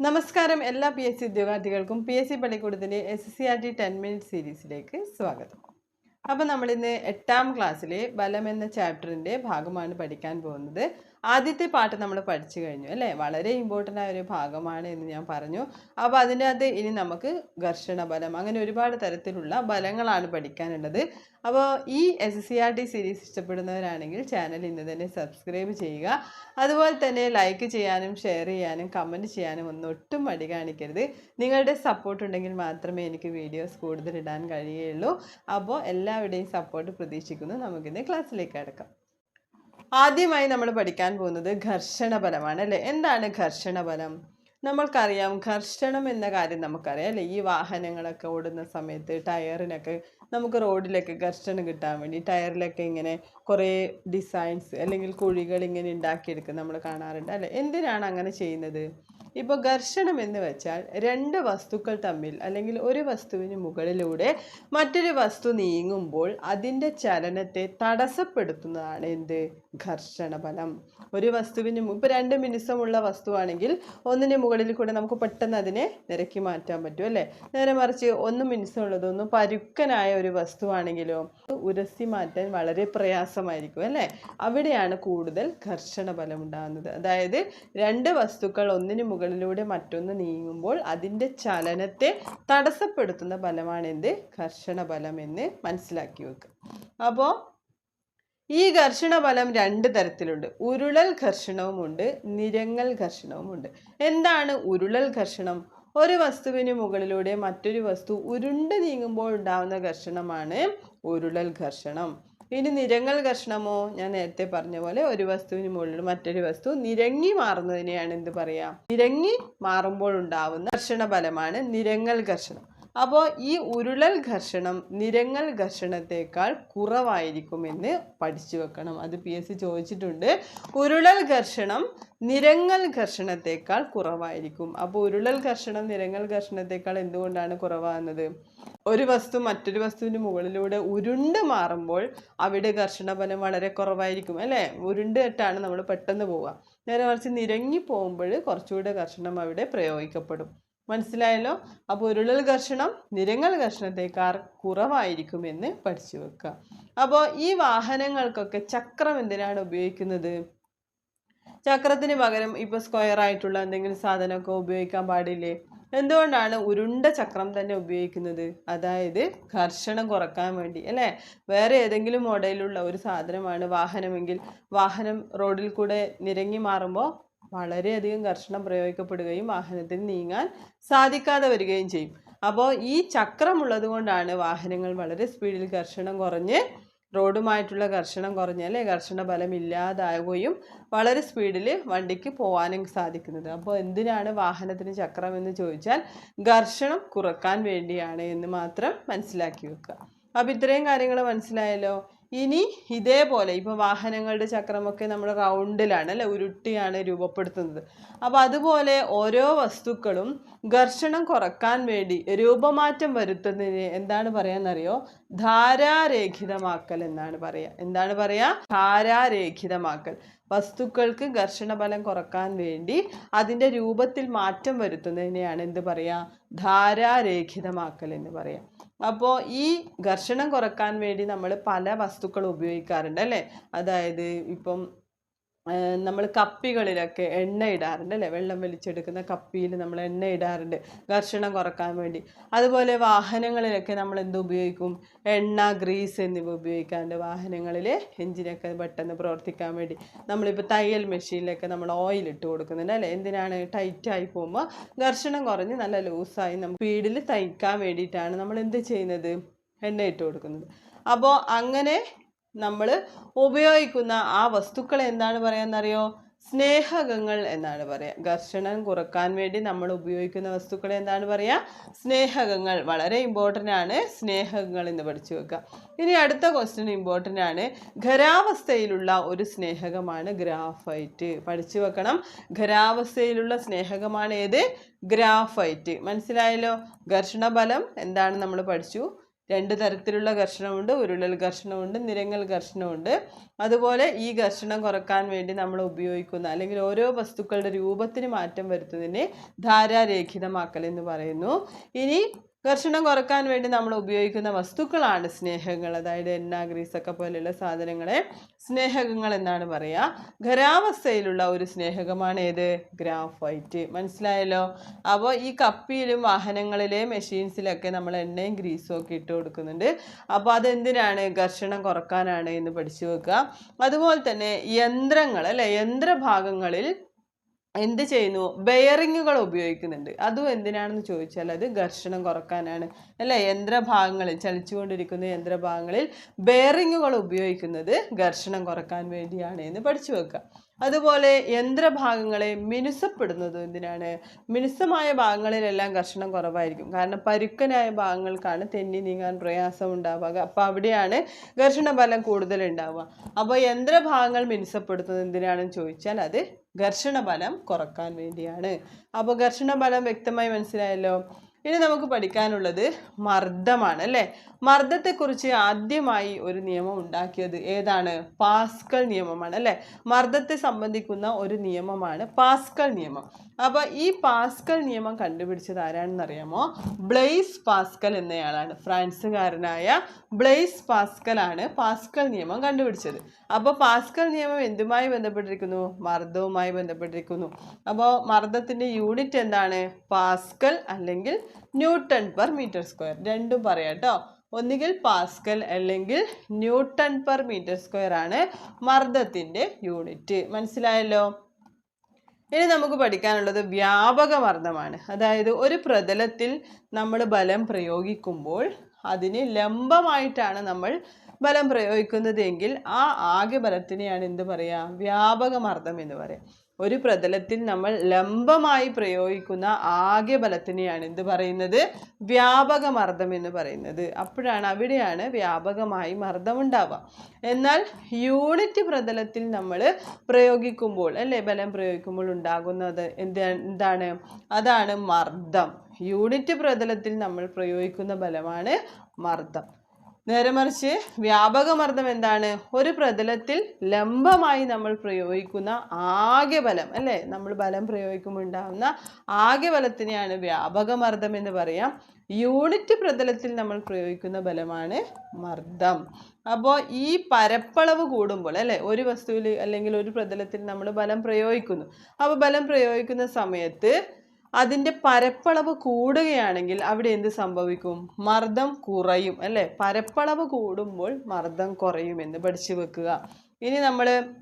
നമസ്കാരം എല്ലാ P S C ഉദ്യോഗാർത്ഥികൾക്കും P S C പള്ളിക്കൂടത്തിന്റെ S S C R T ten minute സീരീസിലേക്ക് സ്വാഗതം. അപ്പോൾ നമ്മളിന്ന് എട്ടാം ക്ലാസ്സിലെ ബലം എന്ന ചാപ്റ്ററിന്റെ ഭാഗമാണ് പഠിക്കാൻ പോകുന്നത്. ആദ്യത്തെ പാട്ട് നമ്മൾ പഠിച്ചു കഴിഞ്ഞു അല്ലേ? വളരെ ഇമ്പോർട്ടന്റ് ആയ ഒരു ഭാഗമാണ് എന്ന് ഞാൻ പറഞ്ഞു. അപ്പോൾ അതിനകത്ത് ഇനി നമുക്ക് ഘർഷണ ബലം അങ്ങനെ ഒരുപാട് തരത്തിലുള്ള ബലങ്ങളാണ് പഠിക്കാനുള്ളത്. അപ്പോൾ ഈ S C R T series ഇഷ്ടപ്പെടുന്നവരാണെങ്കിൽ channel ഇന്ന് തന്നെ സബ്സ്ക്രൈബ് ചെയ്യുക. അതുപോലെ തന്നെ ലൈക്ക് ചെയ്യാനും ഷെയർ ചെയ്യാനും കമന്റ് ചെയ്യാനും ഒന്നും ഒട്ടും മടി കാണിക്കരുത്. നിങ്ങളുടെ സപ്പോർട്ട് ഉണ്ടെങ്കിൽ മാത്രമേ എനിക്ക് വീഡിയോസ് കൂടുതൽ ഇടാൻ കഴിയുകയുള്ളൂ. അപ്പോൾ എല്ലാവരുടെയും സപ്പോർട്ട് പ്രതീക്ഷിക്കുന്നു. നമുക്കിന്ന് ക്ലാസ്സിലേക്ക് കിടക്കാം. ആദ്യമായി നമ്മൾ പഠിക്കാൻ പോകുന്നത് ഘർഷണ ബലമാണ് അല്ലേ? എന്താണ് ഘർഷണ ബലം നമ്മൾക്കറിയാം ഘർഷണം എന്ന കാര്യം നമുക്കറിയാം അല്ലേ? ഈ വാഹനങ്ങളൊക്കെ ഓടുന്ന സമയത്ത് ടയറിനൊക്കെ നമുക്ക് റോഡിലൊക്കെ ഘർഷണം കിട്ടാൻ വേണ്ടി ടയറിലൊക്കെ ഇങ്ങനെ കുറേ ഡിസൈൻസ് അല്ലെങ്കിൽ കുഴികൾ ഇങ്ങനെ ഉണ്ടാക്കിയെടുക്കുക നമ്മൾ കാണാറുണ്ട് അല്ലേ? എന്തിനാണ് അങ്ങനെ ചെയ്യുന്നത്? ഇപ്പോൾ ഘർഷണം എന്ന് വെച്ചാൽ രണ്ട് വസ്തുക്കൾ തമ്മിൽ അല്ലെങ്കിൽ ഒരു വസ്തുവിന് മുകളിലൂടെ മറ്റൊരു വസ്തു നീങ്ങുമ്പോൾ അതിന്റെ ചലനത്തെ തടസ്സപ്പെടുത്തുന്നതാണ് എന്ത്? ഘർഷണ ബലം ഒരു വസ്തുവിന് ഇപ്പോൾ രണ്ട് മിനുസമുള്ള വസ്തുവാണെങ്കിൽ ഒന്നിന് മുകളിൽ കൂടെ നമുക്ക് പെട്ടെന്ന് അതിനെ നിരക്കി മാറ്റാൻ പറ്റും അല്ലേ? നേരെ മറിച്ച് ഒന്ന് മിനുസമുള്ളതൊന്നും പരുക്കനായ ഒരു വസ്തുവാണെങ്കിലോ ഉരസി മാറ്റാൻ വളരെ പ്രയാസമായിരിക്കും അല്ലേ? അവിടെയാണ് കൂടുതൽ ഘർഷണ ബലം ഉണ്ടാകുന്നത്. അതായത് രണ്ട് വസ്തുക്കൾ ഒന്നിനു മുകളിലൂടെ മറ്റൊന്ന് നീങ്ങുമ്പോൾ അതിന്റെ ചലനത്തെ തടസ്സപ്പെടുത്തുന്ന ബലമാണ് എന്ത് ഘർഷണ ബലം എന്ന് മനസ്സിലാക്കി വെക്കുക. അപ്പോൾ ഈ ഘർഷണ ബലം രണ്ട് തരത്തിലുണ്ട്. ഉരുളൽ ഘർഷണവുമുണ്ട് നിരങ്ങൽ ഘർഷണവുമുണ്ട്. എന്താണ് ഉരുളൽ ഘർഷണം? ഒരു വസ്തുവിന് മുകളിലൂടെ മറ്റൊരു വസ്തു ഉരുണ്ട് നീങ്ങുമ്പോൾ ഉണ്ടാവുന്ന ഘർഷണമാണ് ഉരുളൽ ഘർഷണം. ഇനി നിരങ്ങൽ ഘർഷണമോ? ഞാൻ നേരത്തെ പറഞ്ഞ പോലെ ഒരു വസ്തുവിന് മുകളിൽ മറ്റൊരു വസ്തു നിരങ്ങി മാറുന്നതിനെയാണ് എന്ത് പറയാ? നിരങ്ങി മാറുമ്പോൾ ഉണ്ടാവുന്ന ഘർഷണ ബലമാണ് നിരങ്ങൽ ഘർഷണം. അപ്പോൾ ഈ ഉരുളൽ ഘർഷണം നിരങ്ങൽ ഘർഷണത്തേക്കാൾ കുറവായിരിക്കുമെന്ന് പഠിച്ചു വെക്കണം. അത് പി എസ് സി ചോദിച്ചിട്ടുണ്ട്. ഉരുളൽ ഘർഷണം നിരങ്ങൽ ഘർഷണത്തേക്കാൾ കുറവായിരിക്കും. അപ്പോൾ ഉരുളൽ ഘർഷണം നിരങ്ങൽ ഘർഷണത്തേക്കാൾ എന്തുകൊണ്ടാണ് കുറവാകുന്നത്? ഒരു വസ്തു മറ്റൊരു വസ്തുവിന് മുകളിലൂടെ ഉരുണ്ട് മാറുമ്പോൾ അവിടെ ഘർഷണ ബലം വളരെ കുറവായിരിക്കും അല്ലേ? ഉരുണ്ടിട്ടാണ് നമ്മൾ പെട്ടെന്ന് പോവുക. നേരെ മറിച്ച് നിരങ്ങി പോകുമ്പോൾ കുറച്ചുകൂടെ ഘർഷണം അവിടെ പ്രയോഗിക്കപ്പെടും. മനസ്സിലായല്ലോ? അപ്പോൾ ഉരുളൽ ഘർഷണം നിരങ്ങൽ ഘർഷണത്തേക്കാൾ കുറവായിരിക്കുമെന്ന് പഠിച്ചു വെക്കുക. അപ്പോൾ ഈ വാഹനങ്ങൾക്കൊക്കെ ചക്രം എന്തിനാണ് ഉപയോഗിക്കുന്നത്? ചക്രത്തിന് പകരം ഇപ്പോൾ സ്ക്വയർ ആയിട്ടുള്ള എന്തെങ്കിലും സാധനമൊക്കെ ഉപയോഗിക്കാൻ പാടില്ലേ? എന്തുകൊണ്ടാണ് ഉരുണ്ട ചക്രം തന്നെ ഉപയോഗിക്കുന്നത്? അതായത് ഘർഷണം കുറയ്ക്കാൻ വേണ്ടി അല്ലേ? വേറെ ഏതെങ്കിലും മോഡലിലുള്ള ഒരു സാധനമാണ് വാഹനമെങ്കിൽ വാഹനം റോഡിൽ കൂടെ നിരങ്ങി മാറുമ്പോൾ വളരെയധികം ഘർഷണം പ്രയോഗിക്കപ്പെടുകയും വാഹനത്തിന് നീങ്ങാൻ സാധിക്കാതെ വരികയും ചെയ്യും. അപ്പോൾ ഈ ചക്രമുള്ളത് കൊണ്ടാണ് വാഹനങ്ങൾ വളരെ സ്പീഡിൽ ഘർഷണം കുറഞ്ഞ് റോഡുമായിട്ടുള്ള ഘർഷണം കുറഞ്ഞ് അല്ലെ ഘർഷണ ബലം ഇല്ലാതാവുകയും വളരെ സ്പീഡിൽ വണ്ടിക്ക് പോകാനും സാധിക്കുന്നത്. അപ്പോൾ എന്തിനാണ് വാഹനത്തിന് ചക്രം എന്ന് ചോദിച്ചാൽ ഘർഷണം കുറയ്ക്കാൻ വേണ്ടിയാണ് എന്ന് മാത്രം മനസ്സിലാക്കി വെക്കുക. അപ്പോൾ ഇത്രയും കാര്യങ്ങൾ മനസ്സിലായല്ലോ? ഇനി ഇതേപോലെ ഇപ്പോൾ വാഹനങ്ങളുടെ ചക്രമൊക്കെ നമ്മൾ റൗണ്ടിലാണ് അല്ലേ? ഉരുട്ടിയാണ് രൂപപ്പെടുത്തുന്നത്. അപ്പോൾ അതുപോലെ ഓരോ വസ്തുക്കളും ഘർഷണം കുറയ്ക്കാൻ വേണ്ടി രൂപമാറ്റം വരുത്തുന്നതിന് എന്താണ് പറയാന്നറിയോ? ധാരാരേഖിതമാക്കൽ എന്നാണ് പറയുക എന്താണ് പറയുക ധാരാരേഖിതമാക്കൽ. വസ്തുക്കൾക്ക് ഘർഷണ ബലം കുറയ്ക്കാൻ വേണ്ടി അതിന്റെ രൂപത്തിൽ മാറ്റം വരുത്തുന്നതിനെയാണ് എന്ത് പറയുക ധാരാരേഖിതമാക്കൽ എന്ന് പറയാം. അപ്പോൾ ഈ ഘർഷണം കുറയ്ക്കാൻ വേണ്ടി നമ്മൾ പല വസ്തുക്കൾ ഉപയോഗിക്കാറുണ്ട് അല്ലേ? അതായത് ഇപ്പം നമ്മൾ കപ്പികളിലൊക്കെ എണ്ണ ഇടാറുണ്ട് അല്ലേ? വെള്ളം വലിച്ചെടുക്കുന്ന കപ്പിയിൽ നമ്മൾ എണ്ണ ഇടാറുണ്ട്. ഘർഷണം കുറയ്ക്കാൻ വേണ്ടി. അതുപോലെ വാഹനങ്ങളിലൊക്കെ നമ്മൾ എന്ത് ഉപയോഗിക്കും? എണ്ണ ഗ്രീസ് എന്നിവ ഉപയോഗിക്കാറുണ്ട് വാഹനങ്ങളിൽ എഞ്ചിനൊക്കെ പെട്ടെന്ന് പ്രവർത്തിക്കാൻ വേണ്ടി. നമ്മളിപ്പോൾ തയ്യൽ മെഷീനിലൊക്കെ നമ്മൾ ഓയിൽ ഇട്ട് കൊടുക്കുന്നുണ്ട് അല്ലേ? എന്തിനാണ് ടൈറ്റായി പോകുമ്പോൾ ഘർഷണം കുറഞ്ഞ് നല്ല ലൂസായി നമുക്ക് സ്പീഡിൽ തയ്ക്കാൻ വേണ്ടിയിട്ടാണ് നമ്മൾ എന്ത് ചെയ്യുന്നത്? എണ്ണ ഇട്ട് കൊടുക്കുന്നത്. അപ്പോൾ അങ്ങനെ നമ്മൾ ഉപയോഗിക്കുന്ന ആ വസ്തുക്കളെ എന്താണ് പറയാന്നറിയോ? സ്നേഹകങ്ങൾ എന്നാണ് പറയുക ഘർഷണം കുറയ്ക്കാൻ വേണ്ടി നമ്മൾ ഉപയോഗിക്കുന്ന വസ്തുക്കളെ എന്താണ് പറയുക സ്നേഹകങ്ങൾ. വളരെ ഇമ്പോർട്ടന്റ് ആണ് സ്നേഹകങ്ങൾ എന്ന് പഠിച്ചു വെക്കുക. ഇനി അടുത്ത ക്വസ്റ്റ്യൻ ഇമ്പോർട്ടന്റ് ആണ്. ഖരാവസ്ഥയിലുള്ള ഒരു സ്നേഹകമാണ് ഗ്രാഫൈറ്റ്. പഠിച്ചു വെക്കണം. ഖരാവസ്ഥയിലുള്ള സ്നേഹകമാണ് ഏത്? ഗ്രാഫൈറ്റ്. മനസ്സിലായല്ലോ? ഘർഷണ ബലം എന്താണ് നമ്മൾ പഠിച്ചു? രണ്ട് തരത്തിലുള്ള ഘർഷണമുണ്ട് ഉരുളൽ ഘർഷണമുണ്ട് നിരങ്ങൽ ഘർഷണമുണ്ട്. അതുപോലെ ഈ ഘർഷണം കുറയ്ക്കാൻ വേണ്ടി നമ്മൾ ഉപയോഗിക്കുന്ന അല്ലെങ്കിൽ ഓരോ വസ്തുക്കളുടെ രൂപത്തിന് മാറ്റം വരുത്തുന്നതിനെ ധാരാരേഖിതമാക്കൽ എന്ന് പറയുന്നു. ഇനി ഘർഷണം കുറയ്ക്കാൻ വേണ്ടി നമ്മൾ ഉപയോഗിക്കുന്ന വസ്തുക്കളാണ് സ്നേഹങ്ങൾ. അതായത് എണ്ണ ഗ്രീസൊക്കെ പോലെയുള്ള സാധനങ്ങളെ സ്നേഹകങ്ങൾ എന്നാണ് പറയുക. ഖരാവസ്ഥയിലുള്ള ഒരു സ്നേഹകമാണ് ഏത്? ഗ്രാഫൈറ്റ്. മനസ്സിലായല്ലോ? അപ്പോൾ ഈ കപ്പിയിലും വാഹനങ്ങളിലെ മെഷീൻസിലൊക്കെ നമ്മൾ എണ്ണയും ഗ്രീസും ഒക്കെ ഇട്ട് കൊടുക്കുന്നുണ്ട്. അപ്പോൾ അതെന്തിനാണ് ഘർഷണം കുറക്കാനാണ് എന്ന് പഠിച്ചു വെക്കുക. അതുപോലെ തന്നെ യന്ത്രങ്ങൾ അല്ലെ? യന്ത്രഭാഗങ്ങളിൽ എന്ത് ചെയ്യുന്നു? ബെയറിങ്ങുകൾ ഉപയോഗിക്കുന്നുണ്ട്. അതും എന്തിനാണെന്ന് ചോദിച്ചാൽ അത് ഘർഷണം കുറക്കാനാണ്. അല്ലേ? യന്ത്രഭാഗങ്ങളിൽ ചലിച്ചുകൊണ്ടിരിക്കുന്ന യന്ത്രഭാഗങ്ങളിൽ ബെയറിങ്ങുകൾ ഉപയോഗിക്കുന്നത് ഘർഷണം കുറയ്ക്കാൻ വേണ്ടിയാണ് എന്ന് പഠിച്ചു വെക്കുക. അതുപോലെ യന്ത്രഭാഗങ്ങളെ മിനുസപ്പെടുന്നത് എന്തിനാണ്? മിനുസമായ ഭാഗങ്ങളിലെല്ലാം ഘർഷണം കുറവായിരിക്കും. കാരണം പരുക്കനായ ഭാഗങ്ങൾക്കാണ് തെന്നി നീങ്ങാൻ പ്രയാസം ഉണ്ടാവുക. അപ്പോൾ അവിടെയാണ് ഘർഷണ ബലം കൂടുതൽ ഉണ്ടാവുക. അപ്പോൾ യന്ത്രഭാഗങ്ങൾ മിനുസപ്പെടുത്തുന്നത് എന്തിനാണെന്ന് ചോദിച്ചാൽ അത് ഘർഷണ ബലം കുറയ്ക്കാൻ വേണ്ടിയാണ്. അപ്പോൾ ഘർഷണ ബലം വ്യക്തമായി മനസ്സിലായല്ലോ? ഇനി നമുക്ക് പഠിക്കാനുള്ളത് മർദ്ദമാണ് അല്ലേ? മർദ്ദത്തെക്കുറിച്ച് ആദ്യമായി ഒരു നിയമം ഉണ്ടാക്കിയത് ഏതാണ്? പാസ്കൽ നിയമമാണ് അല്ലേ? മർദ്ദത്തെ സംബന്ധിക്കുന്ന ഒരു നിയമമാണ് പാസ്കൽ നിയമം. അപ്പോൾ ഈ പാസ്കൽ നിയമം കണ്ടുപിടിച്ചത് ആരാണെന്ന് അറിയാമോ ബ്ലെയ്സ് പാസ്കൽ എന്നയാളാണ്. ഫ്രാൻസുകാരനായ ബ്ലെയ്സ് പാസ്കൽ ആണ് പാസ്കൽ നിയമം കണ്ടുപിടിച്ചത്. അപ്പോൾ പാസ്കൽ നിയമം എന്തുമായി ബന്ധപ്പെട്ടിരിക്കുന്നു? മർദ്ദവുമായി ബന്ധപ്പെട്ടിരിക്കുന്നു. അപ്പോൾ മർദ്ദത്തിന്റെ യൂണിറ്റ് എന്താണ്? പാസ്കൽ അല്ലെങ്കിൽ ന്യൂട്ടൺ പെർ മീറ്റർ സ്ക്വയർ. രണ്ടും പറയാം കേട്ടോ ഒന്നുകിൽ പാസ്കൽ അല്ലെങ്കിൽ ന്യൂട്ടൺ പെർ മീറ്റർ സ്ക്വയർ ആണ് മർദ്ദത്തിന്റെ യൂണിറ്റ്. മനസ്സിലായല്ലോ? ഇനി നമുക്ക് പഠിക്കാനുള്ളത് വ്യാപക മർദ്ദമാണ് അതായത് ഒരു പ്രതലത്തിൽ നമ്മൾ ബലം പ്രയോഗിക്കുമ്പോൾ അതിന് ലംബമായിട്ടാണ് നമ്മൾ ബലം പ്രയോഗിക്കുന്നത് എങ്കിൽ ആ ആകെ ബലത്തിനെയാണ് എന്ത് പറയുക വ്യാപക മർദ്ദം എന്ന് പറയാം. ഒരു പ്രതലത്തിൽ നമ്മൾ ലംബമായി പ്രയോഗിക്കുന്ന ആകെ ബലത്തിനെയാണ് എന്ത് പറയുന്നത്? വ്യാപക മർദ്ദം എന്ന് പറയുന്നത്. അപ്പോഴാണ് അവിടെയാണ് വ്യാപകമായി മർദ്ദം ഉണ്ടാവുക എന്നാൽ യൂണിറ്റ് പ്രതലത്തിൽ നമ്മൾ പ്രയോഗിക്കുമ്പോൾ അല്ലേ? ബലം പ്രയോഗിക്കുമ്പോൾ ഉണ്ടാകുന്നത് എന്ത് എന്താണ്? അതാണ് മർദ്ദം. യൂണിറ്റ് പ്രതലത്തിൽ നമ്മൾ പ്രയോഗിക്കുന്ന ബലമാണ് മർദ്ദം. നേരെ മറിച്ച് വ്യാപക മർദ്ദം എന്താണ്? ഒരു പ്രതലത്തിൽ ലംബമായി നമ്മൾ പ്രയോഗിക്കുന്ന ആകെ ബലം അല്ലേ? നമ്മൾ ബലം പ്രയോഗിക്കുമ്പോൾ ഉണ്ടാകുന്ന ആകെ ബലത്തിനെയാണ് വ്യാപക മർദ്ദം എന്ന് പറയാം. യൂണിറ്റ് പ്രതലത്തിൽ നമ്മൾ പ്രയോഗിക്കുന്ന ബലമാണ് മർദ്ദം. അപ്പോൾ ഈ പരപ്പളവ് കൂടുമ്പോൾ അല്ലേ? ഒരു വസ്തുവിൽ അല്ലെങ്കിൽ ഒരു പ്രതലത്തിൽ നമ്മൾ ബലം പ്രയോഗിക്കുന്നു. അപ്പോൾ ബലം പ്രയോഗിക്കുന്ന സമയത്ത് അതിന്റെ പരപ്പളവ് കൂടുകയാണെങ്കിൽ അവിടെ എന്ത് സംഭവിക്കും? മർദ്ദം കുറയും അല്ലേ? പരപ്പളവ് കൂടുമ്പോൾ മർദ്ദം കുറയും എന്ന് പഠിച്ചു വെക്കുക. ഇനി നമ്മൾ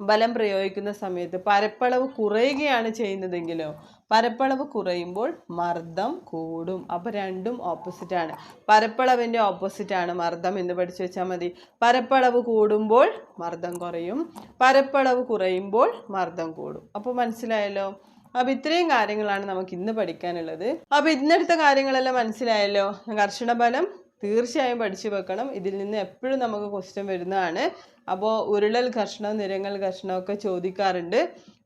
ബലം പ്രയോഗിക്കുന്ന സമയത്ത് പരപ്പളവ് കുറയുകയാണ് ചെയ്യുന്നതെങ്കിലോ? പരപ്പളവ് കുറയുമ്പോൾ മർദ്ദം കൂടും. അപ്പോൾ രണ്ടും ഓപ്പോസിറ്റാണ് പരപ്പളവിന്റെ ഓപ്പോസിറ്റാണ് മർദ്ദം എന്ന് പഠിച്ചു വെച്ചാൽ മതി. പരപ്പളവ് കൂടുമ്പോൾ മർദ്ദം കുറയും. പരപ്പളവ് കുറയുമ്പോൾ മർദ്ദം കൂടും. അപ്പോൾ മനസ്സിലായല്ലോ? അപ്പോൾ ഇത്രയും കാര്യങ്ങളാണ് നമുക്ക് ഇന്ന് പഠിക്കാനുള്ളത്. അപ്പോൾ ഇന്നെടുത്ത കാര്യങ്ങളെല്ലാം മനസ്സിലായല്ലോ? കർഷണ ഫലം തീർച്ചയായും പഠിച്ചു വെക്കണം. ഇതിൽ നിന്ന് എപ്പോഴും നമുക്ക് ക്വസ്റ്റ്യൻ വരുന്നതാണ്. അപ്പോൾ ഉരുളൽ ഘർഷണം നിരങ്ങൽ ഘർഷണം ഒക്കെ ചോദിക്കാറുണ്ട്.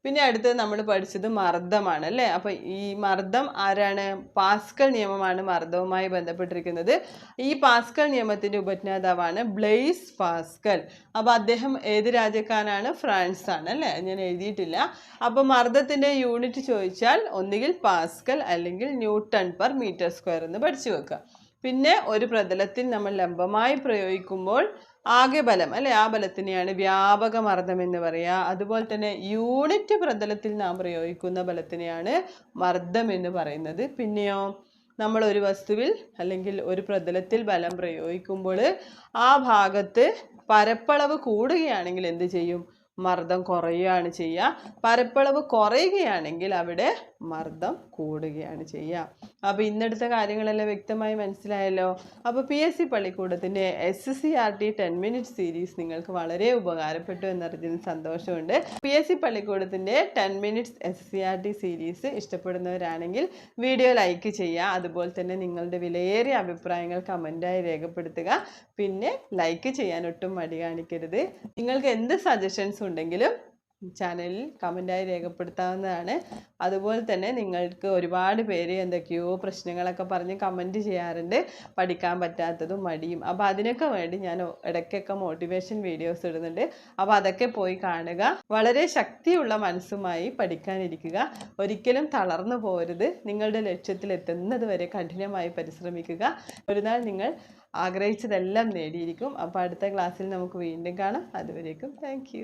പിന്നെ അടുത്തത് നമ്മൾ പഠിച്ചത് മർദ്ദമാണ് അല്ലേ? അപ്പോൾ ഈ മർദ്ദം ആരാണ്? പാസ്കൽ നിയമമാണ് മർദ്ദവുമായി ബന്ധപ്പെട്ടിരിക്കുന്നത്. ഈ പാസ്കൽ നിയമത്തിന്റെ ഉപജ്ഞാതാവാണ് ബ്ലെയ്സ് പാസ്കൽ. അപ്പോൾ അദ്ദേഹം ഏത് രാജ്യക്കാരനാണ്? ഫ്രാൻസ് ആണ് അല്ലേ? ഞാൻ എഴുതിയിട്ടില്ല. അപ്പോൾ മർദ്ദത്തിന്റെ യൂണിറ്റ് ചോദിച്ചാൽ ഒന്നുകിൽ പാസ്കൽ അല്ലെങ്കിൽ ന്യൂട്ടൺ പെർ മീറ്റർ സ്ക്വയർ എന്ന് പഠിച്ചു വെക്കുക. പിന്നെ ഒരു പ്രതലത്തിൽ നമ്മൾ ലംബമായി പ്രയോഗിക്കുമ്പോൾ ആകെ ബലം അല്ലെ? ആ ബലത്തിനെയാണ് വ്യാപക മർദ്ദം എന്ന് പറയുക അതുപോലെ തന്നെ യൂണിറ്റ് പ്രതലത്തിൽ നാം പ്രയോഗിക്കുന്ന ബലത്തിനെയാണ് മർദ്ദം എന്ന് പറയുന്നത്. പിന്നെയോ നമ്മൾ ഒരു വസ്തുവിൽ അല്ലെങ്കിൽ ഒരു പ്രതലത്തിൽ ബലം പ്രയോഗിക്കുമ്പോൾ ആ ഭാഗത്ത് പരപ്പളവ് കൂടുകയാണെങ്കിൽ എന്ത് ചെയ്യും? മർദ്ദം കുറയുകയാണ് ചെയ്യുക. പരപ്പളവ് കുറയുകയാണെങ്കിൽ അവിടെ മർദ്ദം കൂടുകയാണ് ചെയ്യുക. അപ്പോൾ ഇന്നെടുത്ത കാര്യങ്ങളെല്ലാം വ്യക്തമായി മനസ്സിലായല്ലോ? അപ്പോൾ P S C പള്ളിക്കൂടത്തിന്റെ S C R T ten minute series നിങ്ങൾക്ക് വളരെ ഉപകാരപ്പെട്ടു എന്നറിഞ്ഞതിന് സന്തോഷമുണ്ട്. P S C പള്ളിക്കൂടത്തിന്റെ ten minutes S C R T series ഇഷ്ടപ്പെടുന്നവരാണെങ്കിൽ video like ചെയ്യുക. അതുപോലെ തന്നെ നിങ്ങളുടെ വിലയേറിയ അഭിപ്രായങ്ങൾ കമന്റായി രേഖപ്പെടുത്തുക. പിന്നെ ലൈക്ക് ചെയ്യാൻ ഒട്ടും മടി കാണിക്കരുത്. നിങ്ങൾക്ക് എന്ത് സജഷൻസ് ഉണ്ടെങ്കിലും ചാനലിൽ കമന്റായി രേഖപ്പെടുത്താവുന്നതാണ്. അതുപോലെ തന്നെ നിങ്ങൾക്ക് ഒരുപാട് പേര് എന്തൊക്കെയോ പ്രശ്നങ്ങളൊക്കെ പറഞ്ഞ് കമന്റ് ചെയ്യാറുണ്ട്. പഠിക്കാൻ പറ്റാത്തതും മടിയും. അപ്പോൾ അതിനൊക്കെ വേണ്ടി ഞാൻ ഇടയ്ക്കൊക്കെ മോട്ടിവേഷൻ വീഡിയോസ് ഇടുന്നുണ്ട്. അപ്പോൾ അതൊക്കെ പോയി കാണുക. വളരെ ശക്തിയുള്ള മനസ്സുമായി പഠിക്കാനിരിക്കുക. ഒരിക്കലും തളർന്നു പോരുത്. നിങ്ങളുടെ ലക്ഷ്യത്തിൽ എത്തുന്നത് വരെ കഠിനമായി പരിശ്രമിക്കുക. ഒരു നിങ്ങൾ ആഗ്രഹിച്ചതെല്ലാം നേടിയിരിക്കും. അപ്പോൾ അടുത്ത ക്ലാസ്സിൽ നമുക്ക് വീണ്ടും കാണാം. അതുവരേക്കും താങ്ക്